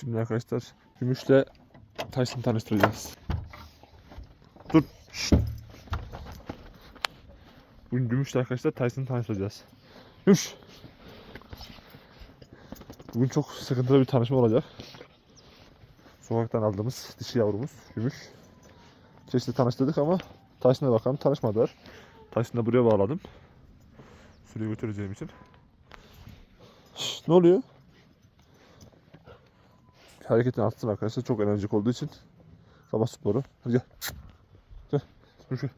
Şimdi arkadaşlar Gümüş'le Tyson tanıştıracağız. Dur. Şşt. Bugün Gümüş'le arkadaşlar Tyson tanıştıracağız. Gümüş. Bugün çok sıkıntılı bir tanışma olacak. Sokaktan aldığımız dişi yavrumuz Gümüş. Çeşitli tanıştırdık ama Tyson'la bakalım tanışmadılar. Tyson'ı buraya bağladım. Sürüye götüreceğim için. Şşt, ne oluyor? Hareketini artsın arkadaşlar. Çok enerjik olduğu için. Sabah sporu. Hadi gel. Gel. Şu.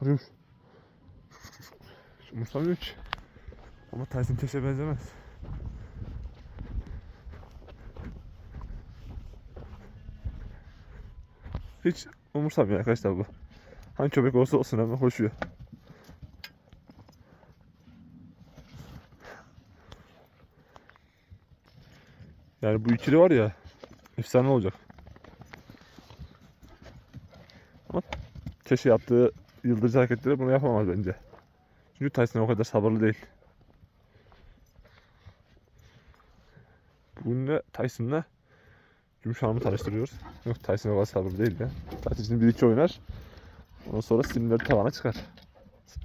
Hadi yürü. Umursamıyor hiç. Ama Tyson Cash'e benzemez. Hiç umursamıyor arkadaşlar bu. Hani köpek olsa olsun ama koşuyor. Yani bu ikili var ya efsane olacak. Ama keşke yaptığı yıldırıcı hareketleri bunu yapamaz bence. Çünkü Tyson o kadar sabırlı değil. Bugün de Tyson'la Gümüş Hanım'ı tanıştırıyoruz. Yok Tyson o kadar sabırlı değil ya. Tyson şimdi bir iki oynar. Ondan sonra sinirleri tavana çıkar.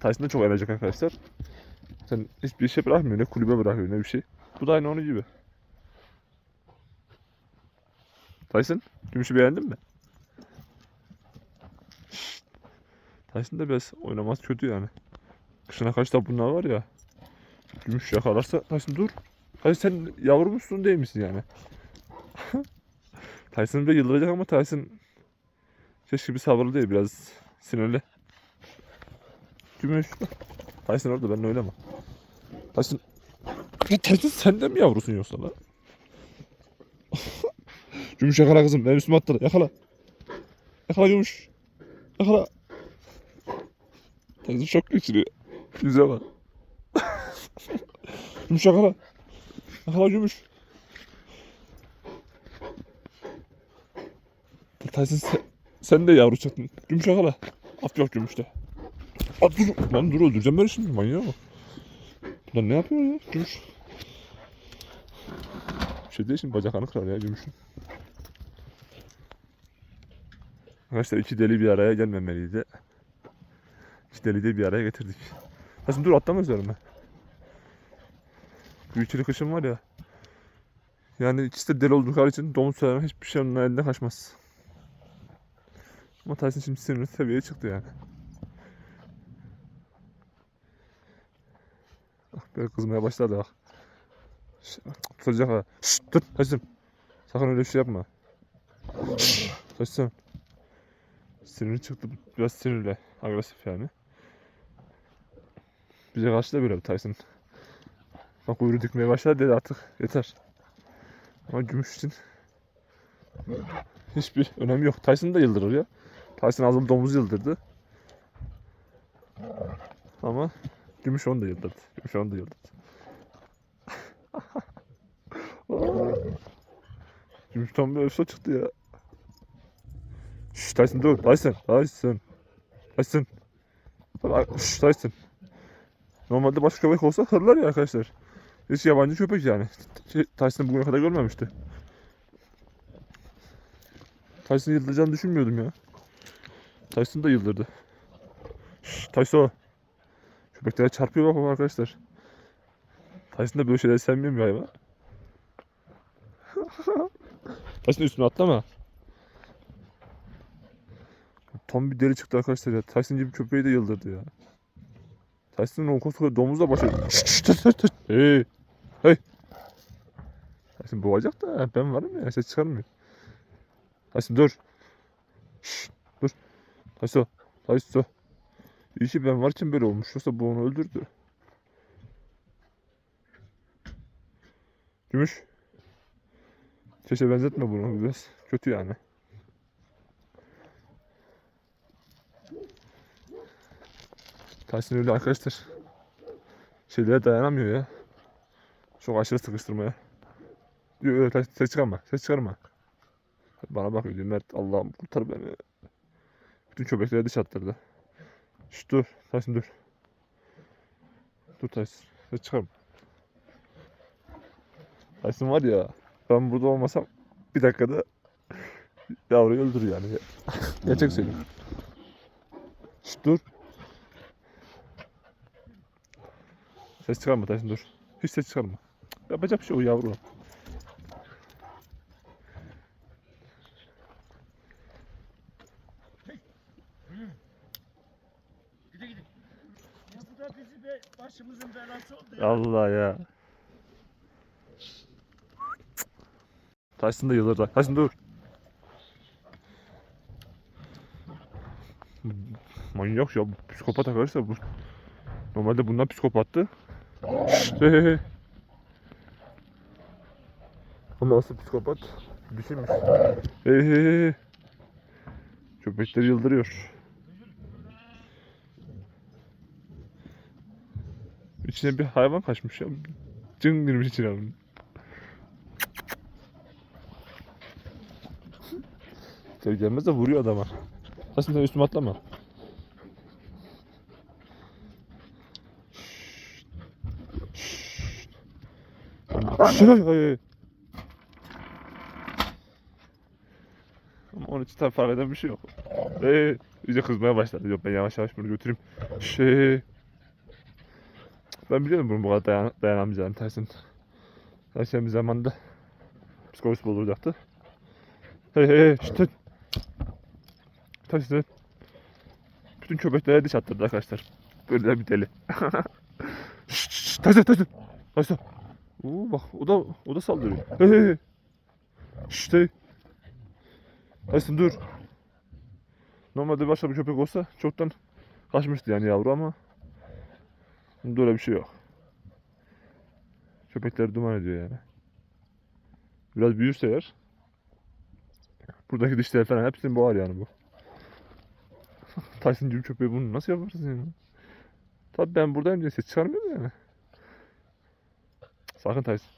Tyson da çok enerjik arkadaşlar. Sen hiçbir şey bırakmıyor. Ne kulübe bırakıyor ne bir şey. Bu da aynı onun gibi. Tyson, Gümüş'ü beğendin mi? Şşt. Tyson da biraz oynaması kötü yani. Kışına kaç da bunlar var ya. Gümüş yakalarsa Tyson dur. Tyson sen yavru musun değil misin yani? Tyson'ı da yıldıracak ama Tyson keşke bir sabırlı değil biraz sinirli. Gümüş. Tyson orada ben öyle mi? Tyson. Tyson sen de mi yavrusun yoksa lan? Gümüş yakala kızım. Benim üstüme atladı. Yakala. Yakala Gümüş. Yakala. Tyson şok geçiriyor. Güzel bak. Gümüş yakala. Yakala Gümüş. Tyson sen, sen de yavru çıktın. Gümüş yakala. Af yok Gümüş'te. At dur. Lan dur öldüreceğim ben şimdi manyağı mı? Lan ne yapıyor ya Gümüş? Bir şey değil şimdi bacaklarını kırar ya Gümüş'ün. Arkadaşlar iki deli bir araya gelmemeliydi. İki deli de bir araya getirdik. Şimdi dur atlama üzerime. İkili kışım var ya. Yani ikisi de deli oldukları için domuz sevmem hiçbir şey onun elinden kaçmaz. Ama Tyson şimdi sinirli seviyeye çıktı yani. Bak böyle kızmaya başladı bak. Tutacak ha. Şşt dur Tyson. Sakın öyle bir şey yapma. Tyson. Sinirli çıktı. Biraz sinirli. Agresif yani. Bize karşı da böyle bir Tyson. Bak kuyruğu dikmeye başladı dedi artık. Yeter. Ama gümüş için hiçbir önemi yok. Tyson da yıldırır ya. Tyson ağzını domuz yıldırdı. Ama gümüş onu da yıldırdı. Gümüş onu da yıldırdı. gümüş tam bir öfse çıktı ya. Şşş Tyson dur. Tyson. Tyson. Tyson. Şşş Tyson. Normalde başka köpek olsa hırlar ya arkadaşlar. Hiç yabancı köpek yani. Tyson bugüne kadar görmemişti. Tyson yıldıracağını düşünmüyordum ya. Tyson da yıldırdı. Şşş Tyson. Köpeklere çarpıyor bak arkadaşlar. Tyson da böyle şeyleri sevmiyor bir hayvan. Tyson üstüne atlama. Tam bir deli çıktı arkadaşlar ya. Tyson gibi köpeği de yıldırdı ya. Tyson'ın o koskoca domuzla şşş. Hey. Hey. Tyson boğacak da ben varım ya ses çıkarmıyor. Tyson dur. Dur. Tyson. Tyson. İyi ki ben varken böyle olmuş. Yoksa bu onu öldürdü. Gümüş. Keşke benzetme bunu biraz. Kötü yani. Tyson öyle arkadaşlar. Şeylere dayanamıyor ya. Çok aşırı sıkıştırmaya. Diyor öyle Tyson, ses çıkarma. Ses çıkarma. Bana bakıyor diyor Mert Allah'ım kurtar beni. Bütün köpekleri dış attırdı. Şşt dur. Tyson dur. Dur Tyson. Ses çıkarma. Tyson var ya ben burada olmasam bir dakikada yavruyu öldür yani. Gerçek söylüyorum. Şşt dur. Ses çıkarma Tyson dur. Hiç ses çıkarma. Yapacak bir şey o yavru. Gide gide. Ya bu da bizi be, başımızın belası oldu ya. Allah ya. Tyson da yıldır Tyson dur. Manyak ya. Psikopat arkadaşlar bu. Normalde bunlar psikopattı. Ama asıl psikopat hey. Köpekleri yıldırıyor. İçine bir hayvan kaçmış ya. Cın girmiş içine. İçeri gelmez de vuruyor adama. Aslında üstüme atlama. Şşş. Ay. Ama onun için tabii fark eden bir şey yok. Ee, iyice kızmaya başladı. Yok ben yavaş yavaş bunu götüreyim. Şey. Ben biliyorum bunun bu kadar dayan dayanamayacağını tersin. Her şey bir zamanda psikolojisi bozulacaktı. Hey hey hey şşt. Tersin. Bütün köpeklere diş attırdı arkadaşlar. Böyle bir deli. Şşt tersin tersin. Tersin. Oo bak o da o da saldırıyor. Hey. Tersin dur. Normalde başka bir köpek olsa çoktan kaçmıştı yani yavru ama Bunda öyle bir şey yok. Köpekler duman ediyor yani. Biraz büyürse eğer buradaki dişler falan hepsini boğar yani bu. Tyson gibi köpeği bunu nasıl yaparsın yani? Tabii ben buradayım diye ses çıkarmıyor yani. Sakın Tyson.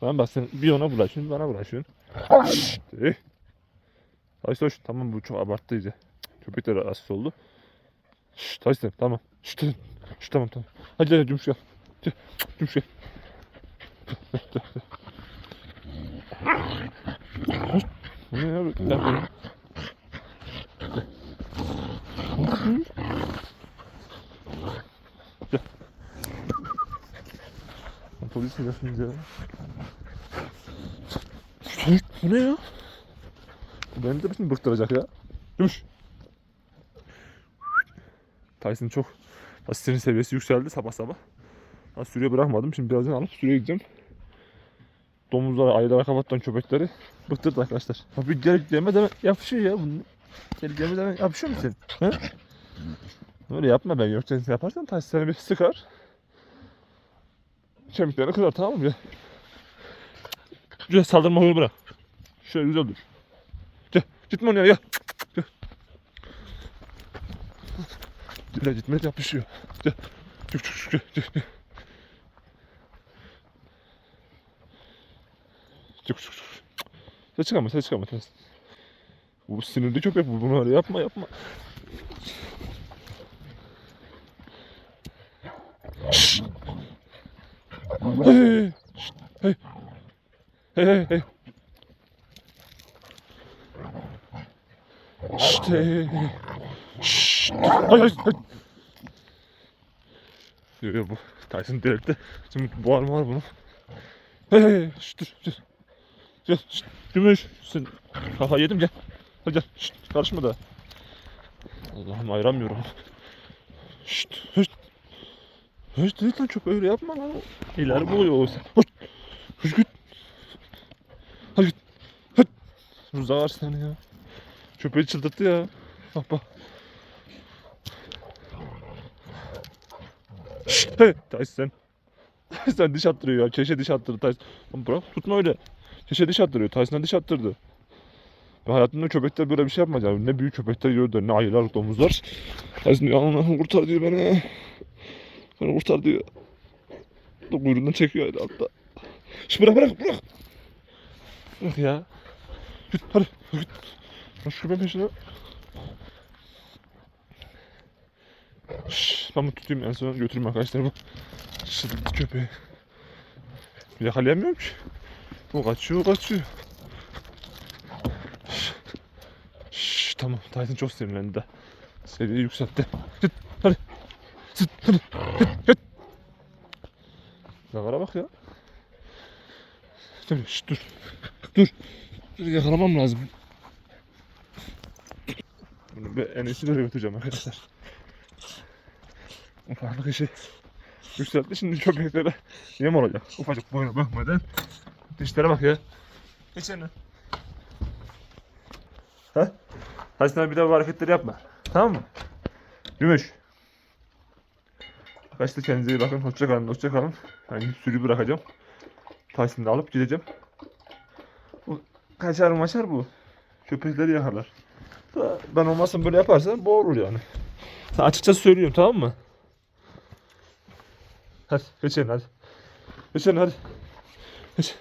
Tamam bak sen bir ona bulaşıyorsun, bana bulaşıyorsun. Eh. Tyson. Tamam bu çok abarttı iyice. Köpekler rahatsız oldu. Şşş Tyson tamam. Şşş Tyson. Şşş tamam tamam. Hadi gel Cumhur gel. Gel, Cumhur gel. Bu ne ya? Gel buraya. Gel. Lan Polis yapıyorsunuz ya? Bu ne ya? Bu beni de bütün bıktıracak ya. Cumhur. Tyson çok asistin seviyesi yükseldi sabah sabah. Ben sürüye bırakmadım. Şimdi birazdan alıp sürüye gideceğim. Domuzları, ayılara kapatan köpekleri bıktırdı arkadaşlar. Abi gel deme deme yapışıyor ya bunun. Gel deme deme yapışıyor mu senin? He? Öyle yapma ben yok yaparsan Tyson seni bir sıkar. Kemiklerini kırar tamam mı? Güzel saldırma huyunu bırak. Şöyle güzel dur. Gel gitme oraya gel. Gel gitme yapışıyor. Gel. Gel gel gel gel. Çık çık çık. Ses çıkarma ses. Bu sinirli köpek bu bunu öyle yapma yapma. Hey hey Şşt. hey hey. Şşt hey hey. Şşt. Hay hay hay. Yo yo bu Tyson delirtti. Şimdi boğar mı var bunu? Hey hey. Şşt dur. Gel şşt. Gümüş. Sen kafa yedim gel. Hadi gel. Şşt. Karışma da. Allah'ım ayıramıyorum. Şşt. Şşt. Şşt değil lan çok öyle yapma lan. İleri buluyor o sen. Hoş. Hoş git. Hadi git. Hadi. Rıza var seni ya. Köpeği çıldırttı ya. Bak bak. Hey. Tyson. Tyson diş attırıyor ya. Keşe diş attırdı Tyson. Lan bırak tutma öyle. Keşe diş attırıyor. Tyson'a diş attırdı. Ben hayatımda köpekler böyle bir şey yapmayacağım. Ne büyük köpekler yiyordu, ne ayılar, domuzlar. Tyson Allah'ım kurtar diyor beni. Beni kurtar diyor. Da kuyruğundan çekiyor hadi altta. Şş bırak bırak bırak. Bırak ya. Git hadi git. Şu köpeğin peşine. Şş, ben bunu tutayım en son götüreyim arkadaşlarımı. Şıdık köpeği. Yakalayamıyorum ki. O kaçıyor kaçıyor. Şşş, tamam Tyson çok sinirlendi de. Seviyeyi yükseltti. Git hadi. Hadi. Git git. Nakara bak ya. Dur, şşş, dur. Dur. Dur yakalamam lazım. Bunu bir en iyisi böyle götüreceğim arkadaşlar. Ufaklık işi yükseltti şimdi köpeklere yem olacak. Ufacık boyuna bakmadan. Dişlere bak ya. Geç yanına. Ha? Hadi sen bir daha bu hareketleri yapma. Tamam mı? Gümüş. Arkadaşlar kendinize iyi bakın. Hoşça kalın. Hoşça kalın. Ben sürü bırakacağım. Da alıp gideceğim. Bu kaçar maçar bu. Köpekleri yakalar. Ben olmazsam böyle yaparsan boğulur yani. Açıkça söylüyorum tamam mı? Hadi geçelim hadi. Geçelim hadi. Geç.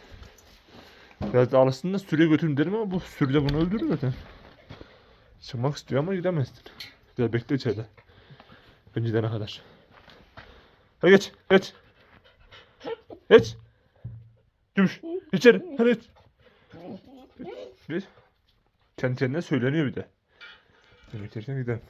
Biraz da alışsın da sürüye götürün derim ama bu sürü de bunu öldürür zaten. Çıkmak istiyor ama gidemezsin. Biraz bekle içeride. Gidene kadar. Hadi geç, geç. Geç. Gümüş, içeri, hadi geç. Geç. Kendi kendine söyleniyor bir de. Geçerken gidelim.